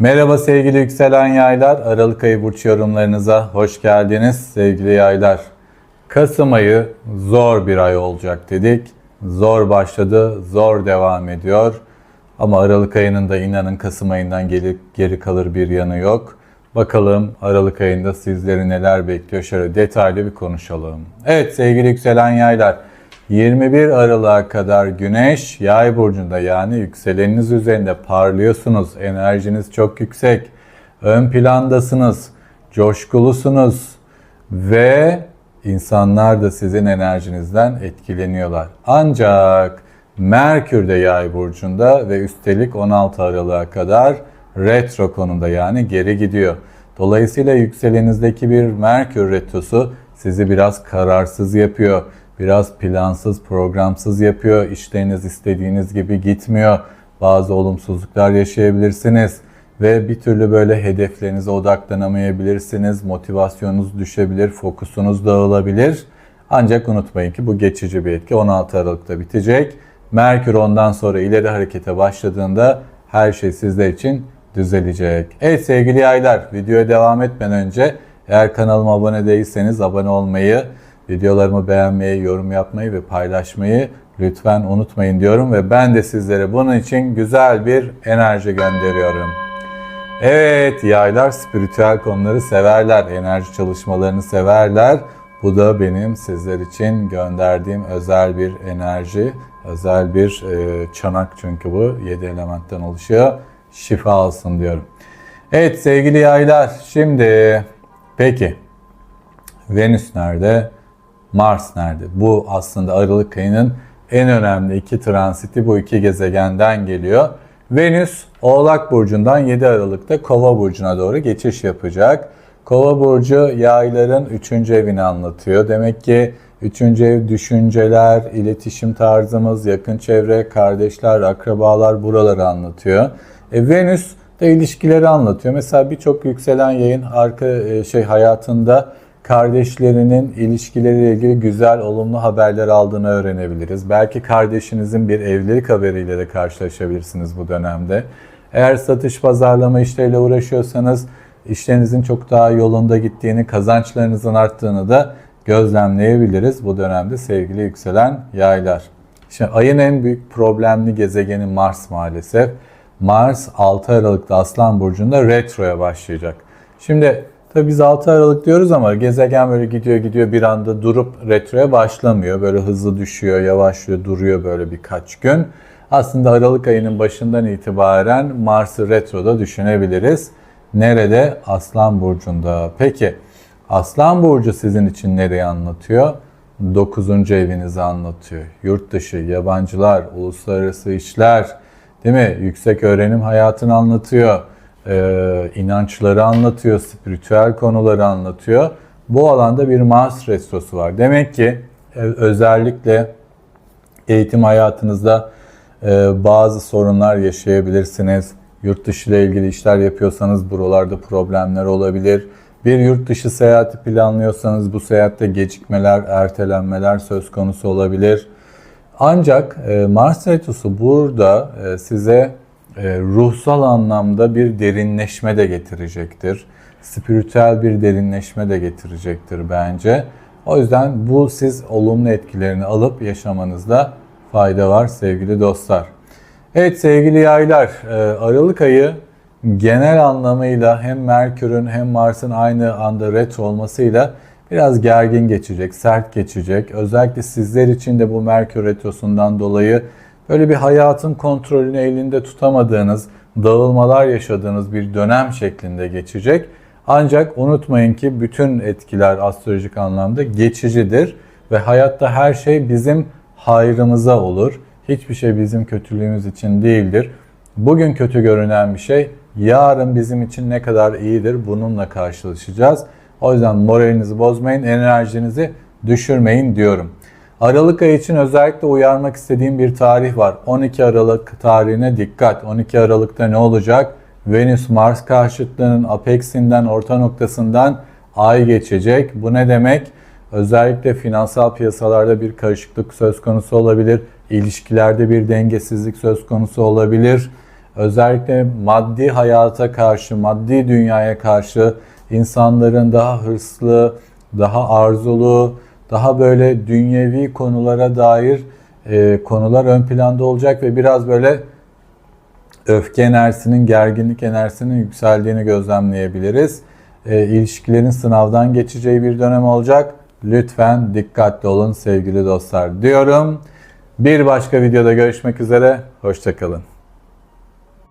Merhaba sevgili yükselen yaylar. Aralık ayı burç yorumlarınıza hoş geldiniz sevgili yaylar. Kasım ayı zor bir ay olacak dedik. Zor başladı, zor devam ediyor. Ama Aralık ayının da inanın Kasım ayından geri, geri kalır bir yanı yok. Bakalım Aralık ayında sizleri neler bekliyor? Şöyle detaylı bir konuşalım. Evet sevgili yükselen yaylar. 21 Aralık'a kadar Güneş Yay burcunda yani yükseleniniz üzerinde parlıyorsunuz. Enerjiniz çok yüksek. Ön plandasınız. Coşkulusunuz ve insanlar da sizin enerjinizden etkileniyorlar. Ancak Merkür de Yay burcunda ve üstelik 16 Aralık'a kadar retro konumda yani geri gidiyor. Dolayısıyla yükselenizdeki bir Merkür retrosu sizi biraz kararsız yapıyor. Biraz plansız, programsız yapıyor. İşleriniz istediğiniz gibi gitmiyor. Bazı olumsuzluklar yaşayabilirsiniz ve bir türlü böyle hedeflerinize odaklanamayabilirsiniz. Motivasyonunuz düşebilir, fokusunuz dağılabilir. Ancak unutmayın ki bu geçici bir etki 16 Aralık'ta bitecek. Merkür ondan sonra ileri harekete başladığında her şey sizler için düzelecek. Evet sevgili yaylar videoya devam etmeden önce eğer kanalıma abone değilseniz abone olmayı, videolarımı beğenmeyi, yorum yapmayı ve paylaşmayı lütfen unutmayın diyorum ve ben de sizlere bunun için güzel bir enerji gönderiyorum. Evet yaylar spiritüel konuları severler, enerji çalışmalarını severler. Bu da benim sizler için gönderdiğim özel bir enerji, özel bir e, çanak çünkü bu 7 elementten oluşuyor. Şifa alsın diyorum. Evet sevgili yaylar şimdi peki Venüs nerede? Mars nerede? Bu aslında Aralık ayının en önemli iki transiti bu iki gezegenden geliyor. Venüs Oğlak Burcu'ndan 7 Aralık'ta Kova Burcu'na doğru geçiş yapacak. Kova Burcu yayların 3. evini anlatıyor. Demek ki 3. ev düşünceler, iletişim tarzımız, yakın çevre, kardeşler, akrabalar buraları anlatıyor. E, Venüs de ilişkileri anlatıyor. Mesela birçok yükselen yayın arka e, şey hayatında kardeşlerinin ilişkileriyle ilgili güzel, olumlu haberler aldığını öğrenebiliriz. Belki kardeşinizin bir evlilik haberiyle de karşılaşabilirsiniz bu dönemde. Eğer satış pazarlama işleriyle uğraşıyorsanız işlerinizin çok daha yolunda gittiğini, kazançlarınızın arttığını da gözlemleyebiliriz bu dönemde sevgili yükselen yaylar. Şimdi ayın en büyük problemli gezegeni Mars maalesef. Mars 6 Aralık'ta Aslan Burcu'nda retroya başlayacak. Şimdi tabi biz 6 Aralık diyoruz ama gezegen böyle gidiyor gidiyor bir anda durup retroya başlamıyor. Böyle hızlı düşüyor, yavaşlıyor, duruyor böyle birkaç gün. Aslında Aralık ayının başından itibaren Mars'ı retroda düşünebiliriz. Nerede? Aslan Burcu'nda. Peki Aslan Burcu sizin için nereyi anlatıyor? 9. evinizi anlatıyor. Yurt dışı, yabancılar, uluslararası işler, değil mi? Yüksek öğrenim hayatını anlatıyor. Ee, inançları anlatıyor, spiritüel konuları anlatıyor. Bu alanda bir Mars retrosu var. Demek ki e, özellikle eğitim hayatınızda e, bazı sorunlar yaşayabilirsiniz. Yurt dışı ile ilgili işler yapıyorsanız buralarda problemler olabilir. Bir yurt dışı seyahati planlıyorsanız bu seyahatte gecikmeler, ertelenmeler söz konusu olabilir. Ancak e, Mars retrosu burada e, size e, ruhsal anlamda bir derinleşme de getirecektir. Spiritüel bir derinleşme de getirecektir bence. O yüzden bu siz olumlu etkilerini alıp yaşamanızda fayda var sevgili dostlar. Evet sevgili yaylar, Aralık ayı genel anlamıyla hem Merkür'ün hem Mars'ın aynı anda retro olmasıyla biraz gergin geçecek, sert geçecek. Özellikle sizler için de bu Merkür retrosundan dolayı böyle bir hayatın kontrolünü elinde tutamadığınız, dağılmalar yaşadığınız bir dönem şeklinde geçecek. Ancak unutmayın ki bütün etkiler astrolojik anlamda geçicidir ve hayatta her şey bizim hayrımıza olur. Hiçbir şey bizim kötülüğümüz için değildir. Bugün kötü görünen bir şey yarın bizim için ne kadar iyidir bununla karşılaşacağız. O yüzden moralinizi bozmayın, enerjinizi düşürmeyin diyorum. Aralık ayı için özellikle uyarmak istediğim bir tarih var. 12 Aralık tarihine dikkat. 12 Aralık'ta ne olacak? Venüs-Mars karşıtlığının apeksinden, orta noktasından ay geçecek. Bu ne demek? Özellikle finansal piyasalarda bir karışıklık söz konusu olabilir. İlişkilerde bir dengesizlik söz konusu olabilir. Özellikle maddi hayata karşı, maddi dünyaya karşı insanların daha hırslı, daha arzulu, daha böyle dünyevi konulara dair e, konular ön planda olacak ve biraz böyle öfke enerjisinin, gerginlik enerjisinin yükseldiğini gözlemleyebiliriz. E, ilişkilerin sınavdan geçeceği bir dönem olacak. Lütfen dikkatli olun sevgili dostlar diyorum. Bir başka videoda görüşmek üzere. Hoşçakalın.